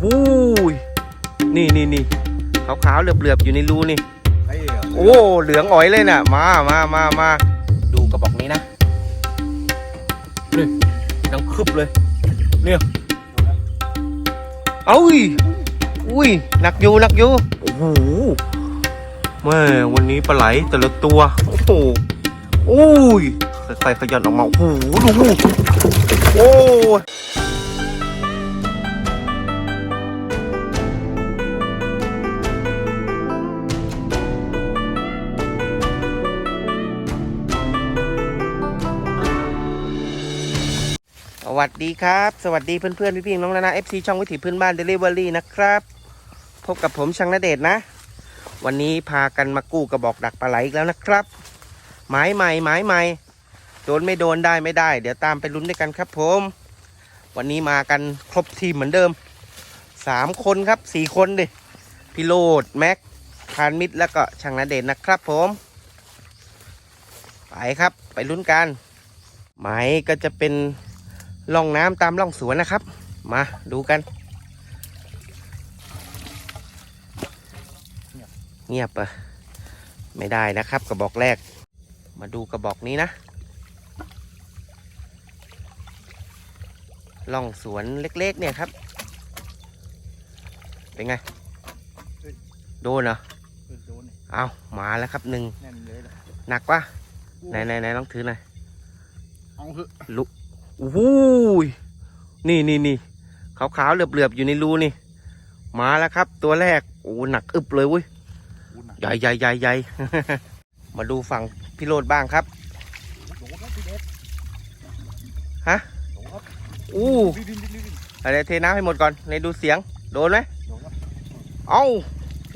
โหยนี่นี่นี่ขาวๆเหลือบๆอยู่ในรูนี่ไอ้โอ้เหลืองอ๋อยเลยน่ะ มามามามาดูกระบอกนี้นะนี่ดังคึบเลย เนี่ยเอ้ยอุ้ยหนักอยู่หนักอยู่โอ้โหแม่วันนี้ปลาไหลแต่ละตัวโอ้โหโอ้ยค่อยๆขยันออกมาโอ้โหดูโอ้ย วัสดีครับ สวัสดีเพื่อนๆพี่ๆน้องๆนะ FC ช่องวิถีพื้นบ้านเดลิเวอรี่นะครับ พบกับผมช่างนเดชนะ วันนี้พากันมากู้กระบอกดักปลาไหลอีกแล้วนะครับ หมายใหม่หมายใหม่โดนไม่โดนได้ไม่ได้ เดี๋ยวตามไปลุ้นด้วยกันครับผม วันนี้มากันครบทีมเหมือนเดิมสามคนครับสี่คนดิพี่โรดแม็กพานมิตรแล้วก็ช่างนเดชน์นะครับผม ไปครับไปลุ้นกันหมายก็จะเป็น ล่องน้ำตามล่องสวนนะครับ มาดูกัน เงียบอะไม่ได้นะครับกระบอกแรก มาดูกระบอกนี้นะล่องสวนเล็ก ๆ เนี่ยครับ เป็นไง โดนเหรอโดนนี่เอามาแล้วครับหนึ่งแน่นเลยล่ะหนักปะไหนไหนไหนลองถือหน่อยเอาเถอะโอ้โหยนี่นี่นี่ขาวขาวๆเหลือบเหลือบๆอยู่ในรูนี่ มาแล้วครับ ตัวแรกโอ้หนักอึบเลยเว้ยอู้หนักใหญ่ใหญ่ใหญ่ใหญ่มาดูฝั่งพี่โรดบ้างครับโดนครับพี่เด็ดฮะโดนครับอู้ดินดินดินดินดินอะไรเทน้ำให้หมดก่อนในดูเสียง โดนไหมโดนครับเอ้า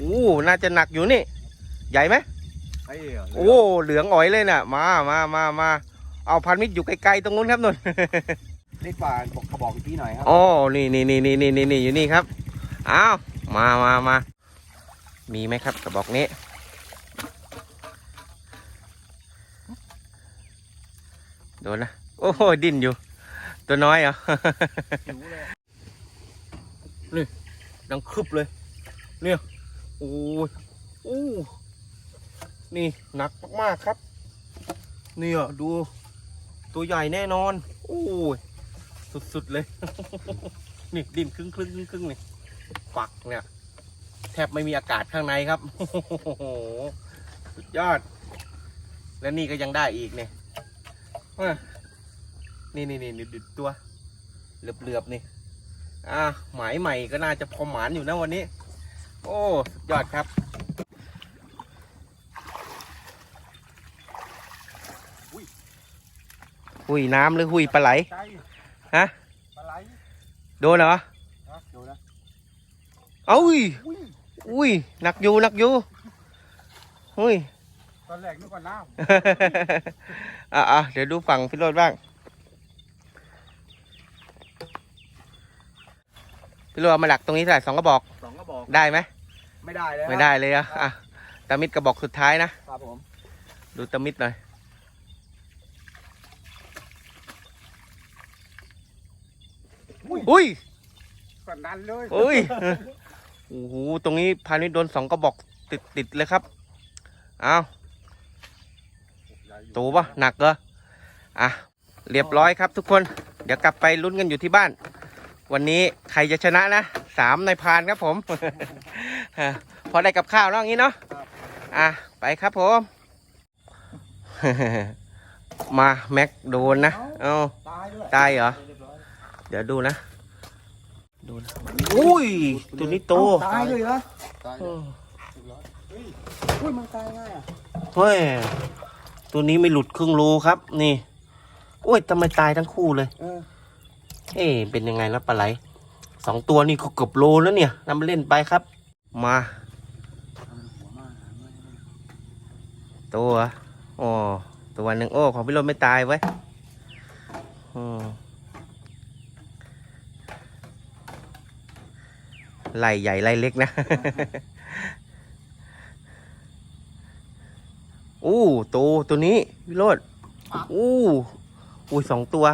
อู้น่าจะหนักอยู่นี่ ใหญ่ไหมไอ้โอ้เหลืองอ๋อยเลยน่ะ มามามามา เอาพันมิตรอยู่ไกลๆตรงนู้นครับนนเล็กกว่าบอกกระบอกพี่หน่อยครับอ๋อนี่นี่นี่นี่นี่นี่นี่อยู่นี่ครับอ้าวมามามามีไหมครับกระบอกนี้โดนนะโอ้โหดิ้นอยู่ ตัวน้อยเหรอหิวเลยนี่ดังคึบเลยเนี่ยโอ้ยโอ้นี่หนักมากๆครับเนี่ยดู ตัวใหญ่แน่นอนโอ้ยสุดๆเลย นี่ดินครึ่งครึ่งครึ่งครึ่งนี่ปักเนี่ย แทบไม่มีอากาศข้างในครับโอ้โหสุดยอด และนี่ก็ยังได้อีกเนี่ยนี่นี่นี่นี่ดตัวเหลือบๆนี่อ่าหมายใหม่ก็น่าจะพอหมานอยู่นะวันนี้ โอ้สุดยอดครับ หุยน้ำหรือหุยปลาไหลใช่ฮะ ปลาไหลโดนเหรอ นะโดนนะเอ้ย อุ้ยอุ้ย หนักอยู่หนักอยู่หุยตอนแรกนึกว่าน้อะอะเดี๋ยวดูฝั่งพี่โรดบ้าง พี่โรดเอามาดักตรงนี้เท่าไหร่สองกระบอกำสองกระบอกได้ไหมไม่ได้เลยไม่ได้เลยอะอะตามิดกระบอกสุดท้ายนะ ครับผม ดูตามิดหน่อย อุ้ยอุ้ยกดดันเลยอุ้ยโอ้โหตรงนี้พานิชโดนสองกระบอกติดติดเลยครับอ้าวโตปะหนักเหรออะเรียบร้อยครับทุกคนเดี๋ยวกลับไปลุ้นกันอยู่ที่บ้าน วันนี้ใครจะชนะนะสามในพานครับผมอะพอได้กับข้าวแล้วอย่างนี้เนาะอะไปครับผมมาแม็กโดนนะ เอาตายด้วยตายเหรอเรียบร้อยเดี๋ยวดูนะ ดูนะอุ้ย ตัวนี้โต ตายเลยเหรอตายเอออุ้ยมันตายง่ายอะเฮ้ย ตัวนี้ไม่หลุดครึ่งโลครับ นี่โอ้ยทำไมตายทั้งคู่เลย เออเอ๊ะเป็นยังไงแล้วปลาไหลสองตัวนี่ก็เกือบโลแล้วเนี่ยนำมาเล่นไปครับ มาหัวมากหางมากตัวโอ้ตัวหนึ่งโอ้ ของพี่โรถไม่ตายไว้ยอืม ไหลใหญ่ไหลเล็กนะ อู้ตัวตัวนี้พี่โรดอู้อุ้ยสองตัว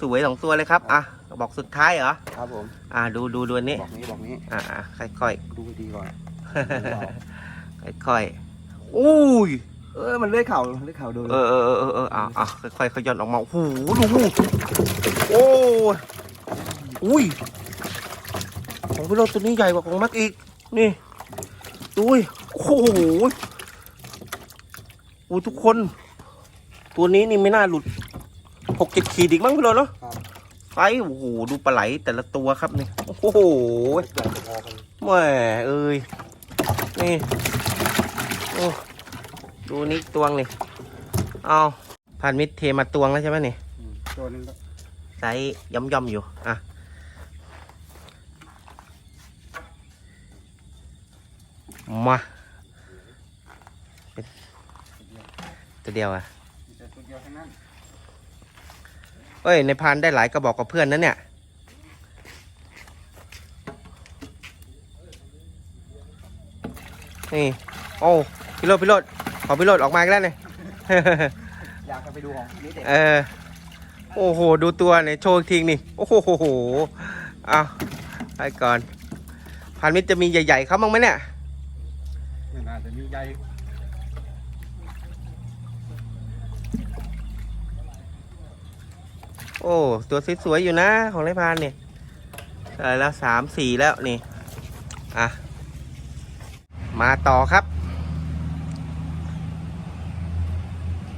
สวยๆสองตัวเลยครับ อะระบอกสุดท้ายเหรอ ครับผม อ่าดูดูดูอันนี้ บอกนี้บอกนี้ อ่าอ่าค่อยดูให้ดีก่อนๆค่อยๆอุ้ย เออ มันเลื่อยเข่าเลื่อยเข่าดูเออเออเออเออเอออ่าอ่าค่อยๆขย่อนออกมาโอ้โหดูโอ้ยอุ้ย ของพี่โรจน์ตัวนี้ใหญ่กว่าของแม็กอีก นี่ดูดิโอ้โหโอ้ยทุกคน ตัวนี้นี่ไม่น่าหลุดหกเจ็ดขีดอีกมั้งพี่โรจน์เนาะครับไอ้โอ้โหดูปลาไหลแต่ละตัวครับนี่โอ้โหใหญ่พอกันแหม่เอ้ยนี่โอ้ดูนี่ตวงนี่เอาพันมิตรเทมาตวงแล้วใช่ไหมนี่อืมตัวนึงก็ไซส์ย่อมย่อมๆอยู่ อะ มาเป็นตัวเดียวอะมีแต่ตัวเดียวทั้งนั้นเอ้ย ในพานได้หลายกระบอกกับเพื่อนนั้นเนี่ยนี่โอ้พิโรดพิโรดขอพิโรดออกมาอีกแล้วเนี่ยอยากจะไปดูของนี้เด็กเออโอ้โห ดูตัวเนี่ยโชว์อีกทีนี่ โอ้โหเอาไปก่อน พันมิตรจะมีใหญ่ ๆเขาบ้างไหมเนี่ย ไม่น่าจะมีใหญ่ โอ้ ตัวสวยๆอยู่นะ ของไรพานเนี่ยได้แล้วสามสี่แล้วนี่ อะ มาต่อครับ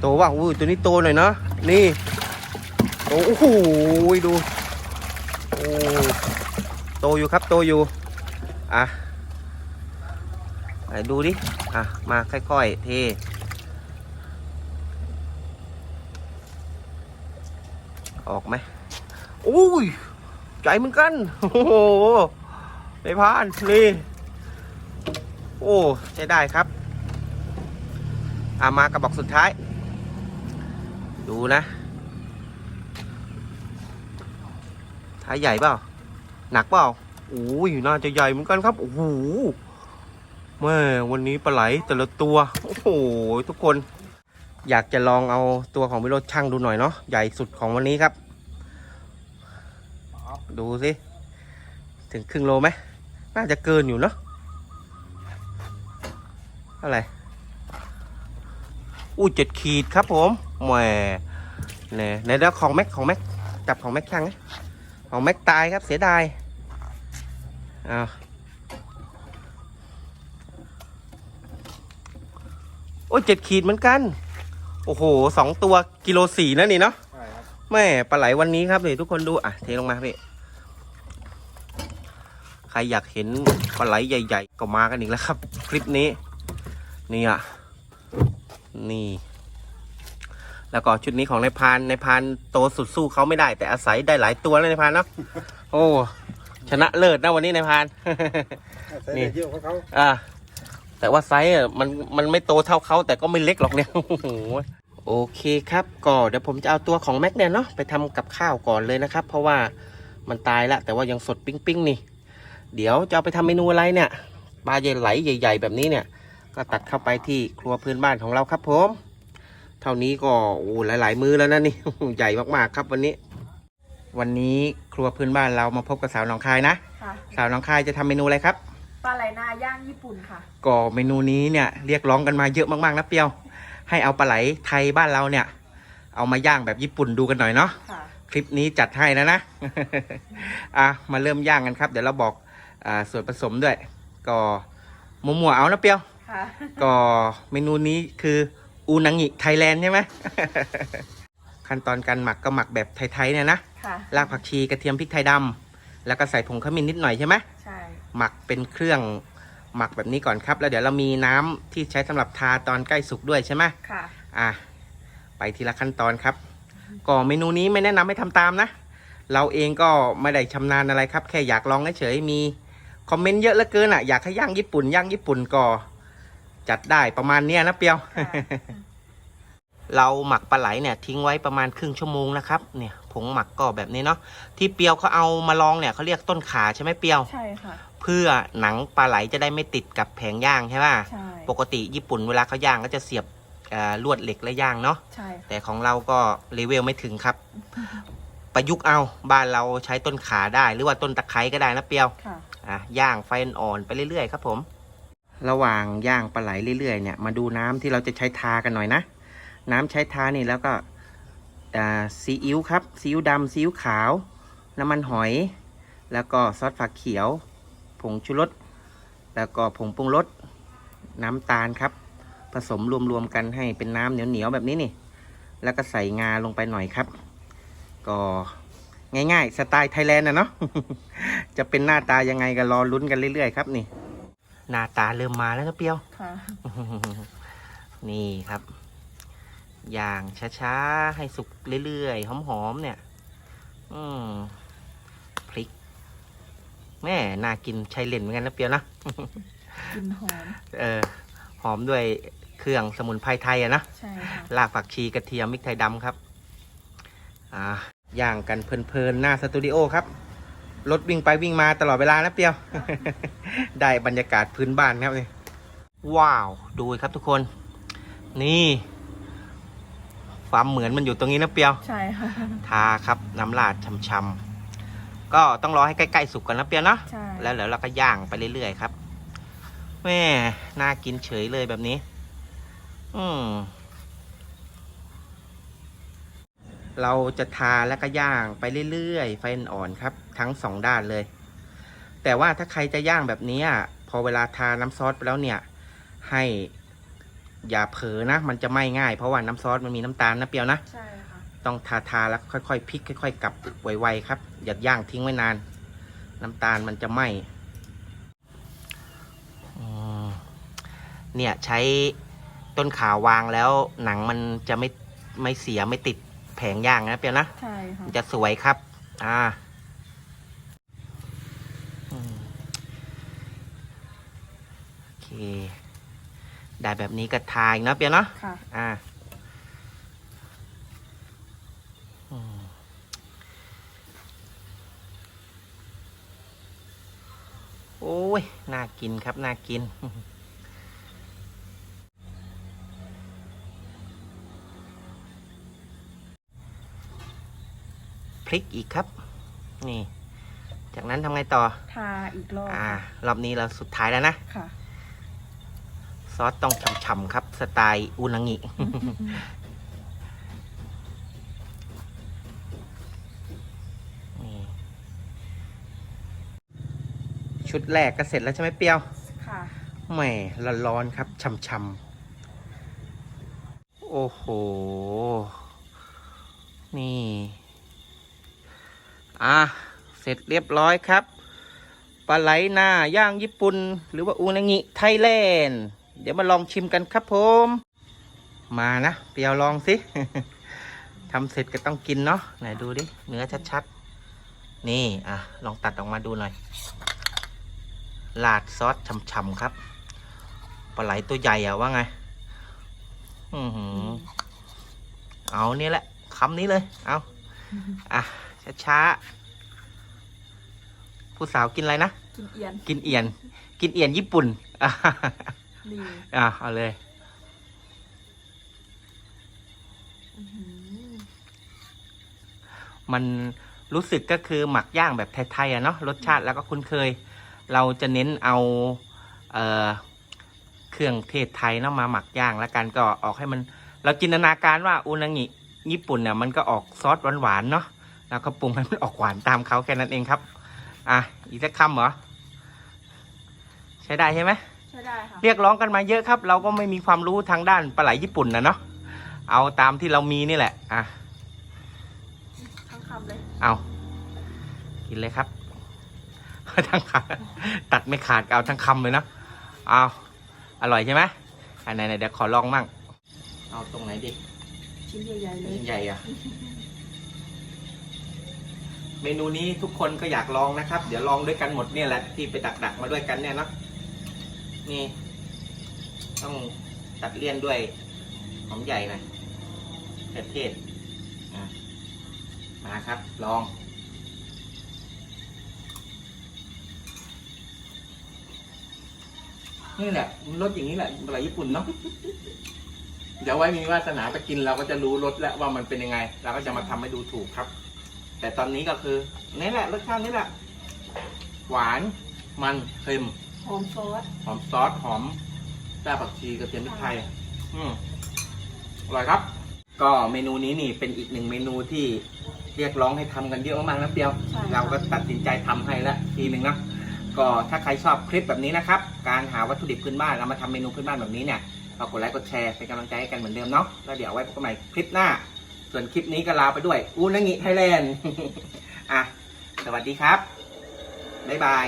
โตว่าอุ้ตัวนี้โตหน่อยเนาะ นี่โตโอ้โหดู โอ้ โตอยู่ครับ โตอยู่ อะไหนดูดิ อะ มาค่อยๆ เท ออกไหมอุ้ยใจเหมือนกัน โอ้โหในพานนี่โอ้ใช้ได้ครับอามากระบอกสุดท้าย ดูนะ ท้ายใหญ่เปล่า หนักเปล่าโอ้ยน่าจะใหญ่เหมือนกันครับ โอ้โหแม่วันนี้ปลาไหลแต่ละตัว โอ้โห ทุกคน อยากจะลองเอาตัวของวิโรจน์ช่างดูหน่อยเนาะใหญ่สุดของวันนี้ครับ ดูสิ ถึงครึ่งโลไหมน่าจะเกินอยู่เนาะอะไรอู้เจ็ดขีดครับผมแหมเนี่ยในเดี๋ยวของแม็กของแม็กจับของแม็กช่างนะของแม็กตายครับเสียดายอ้าวโอ้เจ็ดขีดเหมือนกัน โอ้โหสองตัวกิโลสี่นะนี่เนาะใช่ครับแม่ปลาไหลวันนี้ครับนี่ทุกคนดูอะเทลงมาพี่ใครอยากเห็นปลาไหลใหญ่ ๆ ก็มากันอีกแล้วครับ คลิปนี้ นี่อะ นี่ แล้วก็ชุดนี้ของนายพานนายพานโตสุดสู้เขาไม่ได้ แต่อาศัยได้หลายตัวแล้วนายพานเนาะโอ้ชนะเลิศนะวันนี้นายพานนี่นี่เยอะกว่าเขาอ่า แต่ว่าไซส์อะมันมันไม่โตเท่าเขาแต่ก็ไม่เล็กหรอกเนี่ยโอ้โหโอเคครับก็เดี๋ยวผมจะเอาตัวของแม็กเนี่ยเนาะไปทำกับข้าวก่อนเลยนะครับ เพราะว่ามันตายละแต่ว่ายังสดปิ้งปิ้งๆนี่ เดี๋ยวจะเอาไปทำเมนูอะไรเนี่ยปลาใหญ่ไหลใหญ่ ๆ แบบนี้เนี่ย ก็ตัดเข้าไปที่ครัวพื้นบ้านของเราครับผม เท่านี้ก็โอ้หลาย ๆ มือแล้วนะนี่ใหญ่มากๆครับวันนี้ วันนี้ครัวพื้นบ้านเรามาพบกับสาวหนองคายนะค่ะสาวหนองคายจะทำเมนูอะไรครับ ปลาไหลนาย่างญี่ปุ่นค่ะ ก็เมนูนี้เนี่ยเรียกร้องกันมาเยอะมากๆนะเปียว ให้เอาปลาไหลไทยบ้านเราเนี่ย เอามาย่างแบบญี่ปุ่นดูกันหน่อยเนาะค่ะ คลิปนี้จัดให้นะนะ อะมาเริ่มย่างกันครับ เดี๋ยวเราบอกอ่าส่วนผสมด้วย ก็มัวๆเอานะเปียว ค่ะ ก็เมนูนี้คืออูนังิไทยแลนด์ใช่ไหม ขั้นตอนการหมักก็หมักแบบไทยๆเนี่ยนะค่ะ รากผักชีกระเทียมพริกไทยดำแล้วก็ใส่ผงขมิ้นนิดหน่อยใช่ไหมใช่ หมักเป็นเครื่องหมักแบบนี้ก่อนครับ แล้วเดี๋ยวเรามีน้ำที่ใช้สำหรับทาตอนใกล้สุกด้วยใช่ไหมค่ะอะไปทีละขั้นตอนครับก็เมนูนี้ไม่แนะนำให้ทำตามนะ เราเองก็ไม่ได้ชำนาญอะไรครับ แค่อยากลองเฉยๆมีคอมเมนต์เยอะเหลือเกินอะอยากให้ย่างญี่ปุ่นย่างญี่ปุ่นก็จัดได้ประมาณเนี้ยนะเปียวค่ะเราหมักปลาไหลเนี่ยทิ้งไว้ประมาณครึ่งชั่วโมงนะครับเนี่ยผงหมักก็แบบนี้เนาะที่เปียวเขาเอามาลองเนี่ยเขาเรียกต้นขาใช่ไหมเปียวใช่ค่ะเพื่อหนังปลาไหลจะได้ไม่ติดกับแผงย่างใช่ป่ะใช่ปกติญี่ปุ่นเวลาเขาย่างก็จะเสียบเอ่อลวดเหล็กและย่างเนาะใช่ค่ะแต่ของเราก็เลเวลไม่ถึงครับ ประยุกต์เอาบ้านเราใช้ต้นขาได้ หรือว่าต้นตะไคร้ก็ได้นะเปียว ค่ะ อะย่างไฟอ่อนๆไปเรื่อยๆครับผม ระหว่างย่างปลาไหลเรื่อยๆเนี่ยมาดูน้ำที่เราจะใช้ทากันหน่อยนะ น้ำใช้ทานี่แล้วก็อ่าซีอิ๊วครับซีอิ๊วดำซีอิ๊วขาว น้ำมันหอย แล้วก็ซอสฝักเขียวผ งชูรสแล้วก็ผงปรุงรสน้ำตาลครับ ผสมรวมๆกันให้เป็นน้ำเหนียวๆแบบนี้นี่ แล้วก็ใส่งาลงไปหน่อยครับ ก็ง่ายๆ สไตล์ไทยแลนด์นะเนาะจะเป็นหน้าตายังไงก็รอลุ้นกันเรื่อยๆครับนี่ หน้าตาเริ่มมาแล้วนะเปียวค่ะนี่ครับ อย่างช้าๆ ให้สุกเรื่อยๆหอมๆเนี่ย อืมพริก แม่น่ากินใช้เล่นเหมือนกันนะเปียวนะกลินหอม เออ หอมด้วยเครื่องสมุนไพรไทยอะนะ ใช่ค่ะรากผักชีกระเทียมมิกไทยดำครับ อ่า ย่างกันเพลินๆ หน้าสตูดิโอครับ รถวิ่งไปวิ่งมาตลอดเวลานะเปียว ได้บรรยากาศพื้นบ้านครับนี่ ว้าว ดูครับทุกคน นี่ความเหมือนมันอยู่ตรงนี้นะเปียว ใช่ค่ะ ทาครับน้ำลาดช่ำๆ ก็ต้องรอให้ใกล้ๆสุกกันนะเปียวเนาะใช่แล้วเดี๋ยวเราก็ย่างไปเรื่อยๆครับแม่น่ากินเฉยเลยแบบนี้ อืมเราจะทาแล้วก็ย่างไปเรื่อยๆ ไฟอ่อนๆครับ ทั้งสองด้านเลย แต่ว่าถ้าใครจะย่างแบบนี้อะพอเวลาทาน้ำซอสไปแล้วเนี่ย ให้อย่าเผลอนะ มันจะไหม้ง่าย เพราะว่าน้ำซอสมันมีน้ำตาลนะเปรียวนะใช่ค่ะ ต้องทาทาแล้วค่อยๆพลิกค่อย ๆกลับไวๆครับ อย่าย่างทิ้งไว้นาน น้ำตาลมันจะไหม้อืมเนี่ยใช้ต้นขาวางแล้วหนังมันจะไม่ไม่เสียไม่ติดแผงย่างนะเปียวนะใช่ค่ะมันจะสวยครับ อ่าอืมโอเค ได้แบบนี้ก็ทาอีกนะเปียวเนาะค่ะ อ่า โอ้ย น่ากินครับ น่ากิน พริกอีกครับ นี่ จากนั้นทำไงต่อ ทาอีกรอบอ่า รอบนี้เราสุดท้ายแล้วนะ ค่ะ ซอสต้องฉ่ำๆครับ สไตล์อุนางิ ชุดแรกก็เสร็จแล้วใช่ไหมเปรียวค่ะแหมร้อนๆครับช่ำๆโอ้โห นี่ อะ เสร็จเรียบร้อยครับปลาไหลหน้าย่างญี่ปุ่น หรือว่าอูนางิไทยแลนด์เดี๋ยวมาลองชิมกันครับผม มานะ เปียวลองสิ ทำเสร็จก็ต้องกินเนาะไหนดูดิ เนื้อชัดๆ นี่ อะ ลองตัดออกมาดูหน่อย ลาดซอสฉ่ำๆครับปลาไหลตัวใหญ่อะว่าไง อือหือเอาเนี่ยแหละคำนี้เลย เอาอะช้าๆผู้สาวกินอะไรนะ กินเอียน กินเอียน กินเอียนญี่ปุ่นอะดีอะเอาเลยอื้อหือมันรู้สึกก็คือหมักย่างแบบไทยๆอะเนาะรสชาติแล้วก็คุ้นเคย เราจะเน้นเอาเอ่อเครื่องเทศไทยเนาะมาหมักย่างแล้วกันก็ออกให้มัน เราจินตนาการว่าอุนางิญี่ปุ่นเนี่ยมันก็ออกซอสหวานๆเนาะแล้วก็ปรุงให้มันออกหวานตามเขาแค่นั้นเองครับ อะอีกสักคำเหรอใช้ได้ใช่ไหมใช่ได้ค่ะเรียกร้องกันมาเยอะครับ เราก็ไม่มีความรู้ทางด้านปลาไหลญี่ปุ่นนะเนาะเอาตามที่เรามีนี่แหละ อะทั้งคำเลย เอา กินเลยครับ ทั้งคำตัดไม่ขาดเอาทั้งคำเลยเนาะเอาอร่อยใช่ไหมอันไหนๆเดี๋ยวขอลองมั่งเอาตรงไหนดิชิ้นใหญ่ๆเลยใหญ่อะเมนูนี้ทุกคนก็อยากลองนะครับ เดี๋ยวลองด้วยกันหมดเนี่ยแหละที่ไปดักดักๆมาด้วยกันเนี่ยเนาะนี่ ต้องตัดเลี่ยนด้วยหอมใหญ่หน่อยเทศเทศอะมาครับ ลอง นี่แหละรสอย่างนี้แหละปลาไหลญี่ปุ่นเนาะเดี๋ยวไว้มีวาสนาไปกินเราก็จะรู้รสแล้วว่ามันเป็นยังไง เราก็จะมาทำให้ดูถูกครับแต่แต่ตอนนี้ก็คือนี่แหละรสชาตินี่แหละ หวานมันเค็มหอมซอสหอมซอสหอมแป้ผักชีกระเทียมพริกไทย อืมอร่อยครับ ก็เมนูนี้นี่เป็นอีกหนึ่งเมนูที่เรียกร้องให้ทำกันเยอะมากๆนะเปียวใช่ค่ะเราก็ตัดสินใจทำให้ละทีหนึ่งนะ ก็ถ้าใครชอบคลิปแบบนี้นะครับ การหาวัตถุดิบพื้นบ้านเรามาทำเมนูพื้นบ้านแบบนี้เนี่ยก็กดไลค์กดแชร์เป็นกำลังใจให้กันเหมือนเดิมเนาะแล้วเดี๋ยวไว้พบกันใหม่คลิปหน้า ส่วนคลิปนี้ก็ลาไปด้วยอูนังิไทยแลนด์อะสวัสดีครับบ๊ายบาย